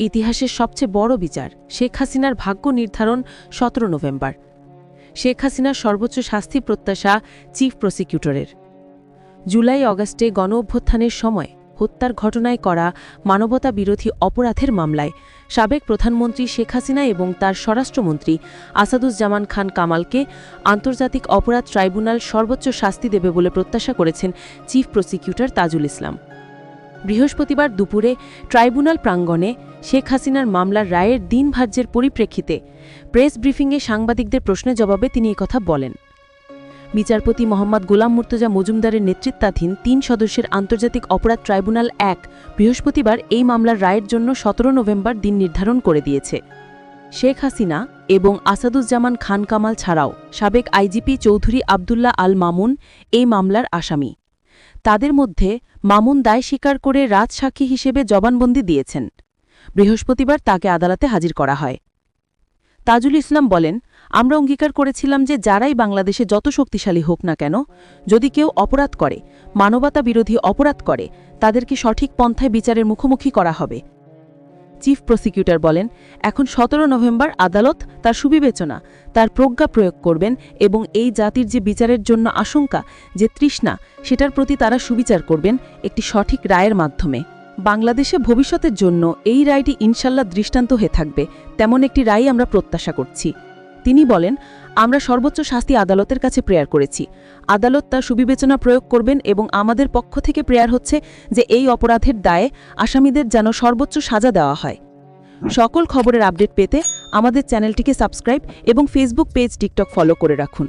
ইতিহাসের সবচেয়ে বড় বিচার শেখ হাসিনার ভাগ্য নির্ধারণ সতেরো নভেম্বর। শেখ হাসিনার সর্বোচ্চ শাস্তি প্রত্যাশা চিফ প্রসিকিউটরের। জুলাই অগাস্টে গণ অভ্যুত্থানের সময় হত্যার ঘটনায় করা মানবতা বিরোধী অপরাধের মামলায় সাবেক প্রধানমন্ত্রী শেখ হাসিনা এবং তার স্বরাষ্ট্রমন্ত্রী আসাদুজ্জামান খান কামালকে আন্তর্জাতিক অপরাধ ট্রাইব্যুনাল সর্বোচ্চ শাস্তি দেবে বলে প্রত্যাশা করেছেন চিফ প্রসিকিউটর তাজুল ইসলাম। বৃহস্পতিবার দুপুরে ট্রাইব্যুনাল প্রাঙ্গণে শেখ হাসিনার মামলার রায়ের দিনভার্যের পরিপ্রেক্ষিতে প্রেস ব্রিফিংয়ে সাংবাদিকদের প্রশ্নের জবাবে তিনি কথা বলেন। বিচারপতি মোহাম্মদ গোলাম মুর্তজা মজুমদারের নেতৃত্বাধীন তিন সদস্যের আন্তর্জাতিক অপরাধ ট্রাইব্যুনাল এক বৃহস্পতিবার এই মামলার রায়ের জন্য সতেরো নভেম্বর দিন নির্ধারণ করে দিয়েছে। শেখ হাসিনা এবং আসাদুজ্জামান খান কামাল ছাড়াও সাবেক আইজিপি চৌধুরী আবদুল্লাহ আল মামুন এই মামলার আসামি। তাদের মধ্যে মামুন দায় স্বীকার করে রাজসাক্ষী হিসেবে জবানবন্দি দিয়েছেন। বৃহস্পতিবার তাকে আদালতে হাজির করা হয়। তাজুল ইসলাম বলেন, আমরা অঙ্গীকার করেছিলাম যে যারাই বাংলাদেশে যত শক্তিশালী হোক না কেন, যদি কেউ অপরাধ করে মানবতা বিরোধী অপরাধ করে, তাদেরকে সঠিক পন্থায় বিচারের মুখোমুখি করা হবে। চিফ প্রসিকিউটর বলেন, এখন সতেরো নভেম্বর আদালত তার সুবিবেচনা, তার প্রজ্ঞা প্রয়োগ করবেন এবং এই জাতির যে বিচারের জন্য আশঙ্কা যে তৃষ্ণা, সেটার প্রতি তারা সুবিচার করবেন একটি সঠিক রায়ের মাধ্যমে। বাংলাদেশে ভবিষ্যতের জন্য এই রায়টি ইনশাল্লাহ দৃষ্টান্ত হয়ে থাকবে, তেমন একটি রায় আমরা প্রত্যাশা করছি। তিনি বলেন, আমরা সর্বোচ্চ শাস্তি আদালতের কাছে প্রেয়ার করেছি। আদালত তার সুবিবেচনা প্রয়োগ করবেন এবং আমাদের পক্ষ থেকে প্রেয়ার হচ্ছে যে এই অপরাধের দায়ে আসামিদের যেন সর্বোচ্চ সাজা দেওয়া হয়। সকল খবরের আপডেট পেতে আমাদের চ্যানেলটিকে সাবস্ক্রাইব এবং ফেসবুক পেজ টিকটক ফলো করে রাখুন।